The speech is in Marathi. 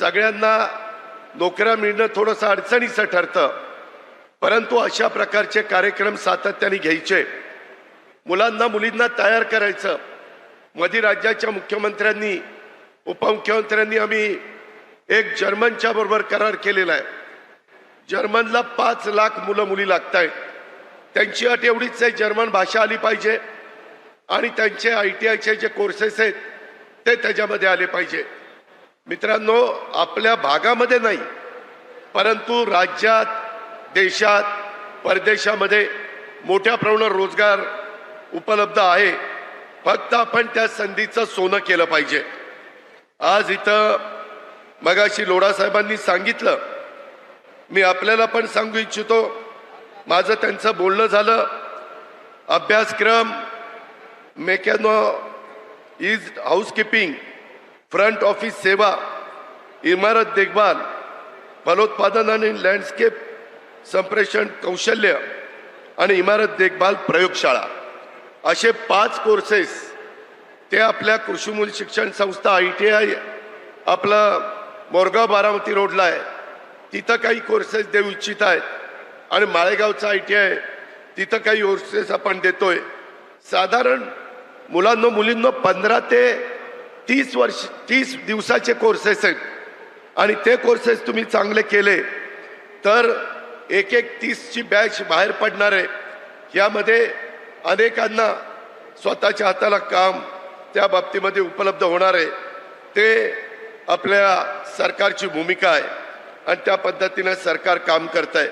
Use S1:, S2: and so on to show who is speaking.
S1: सगळ्यांना नोकऱ्या मिळणं थोडंसं अडचणीचं ठरतं. परंतु अशा प्रकारचे कार्यक्रम सातत्याने घ्यायचे. मुलांना मुलींना तयार करायचं. मधी राज्याच्या मुख्यमंत्र्यांनी उपमुख्यमंत्र्यांनी आम्ही एक जर्मनच्या बरोबर करार केलेला आहे. जर्मनला पाच लाख मुलं मुली लागत आहेत त्यांची अट एवढीच आहे जर्मन भाषा आली पाहिजे. आणि त्यांचे आय टी आयचे जे कोर्सेस आहेत ते त्याच्यामध्ये आले पाहिजे. मित्रांनो आपल्या भागामध्ये नाही परंतु राज्यात देशात परदेशामध्ये मोठ्या प्रमाणात रोजगार उपलब्ध आहे. फक्त आपण त्या संधीचं सोनं केलं पाहिजे. आज इथं मगाशी लोढासाहेबांनी सांगितलं. मी आपल्याला पण सांगू इच्छितो माझं त्यांचं बोलणं झालं. अभ्यासक्रम मेकॅनो इज हाऊसकीपिंग. फ्रंट ऑफिस सेवा इमारत देखभाल फलोत्पादन आणि लँडस्केप संप्रेषण कौशल्य आणि इमारत देखभाल प्रयोगशाळा. असे पाच कोर्सेस ते आपल्या कृषीमूल शिक्षण संस्था आय टी आय आपलं मोरगाव बारामती रोडला आहे. तिथं काही कोर्सेस देऊ इच्छित आहेत. आणि माळेगावचं आय टी आय तिथं काही कोर्सेस आपण देतोय. साधारण मुलांना मुलींना पंधरा ते तीस वर्ष तीस दिवसाचे कोर्सेस आहेत. आणि ते कोर्सेस तुम्ही चांगले केले तर एक एक तीसची बॅच बाहेर पडणार आहे. यामध्ये अनेकांना स्वतःच्या हाताला काम त्या बाबतीमध्ये उपलब्ध होणार आहे. ते आपल्या सरकारची भूमिका आहे. आणि त्या पद्धतीनं सरकार काम करत आहे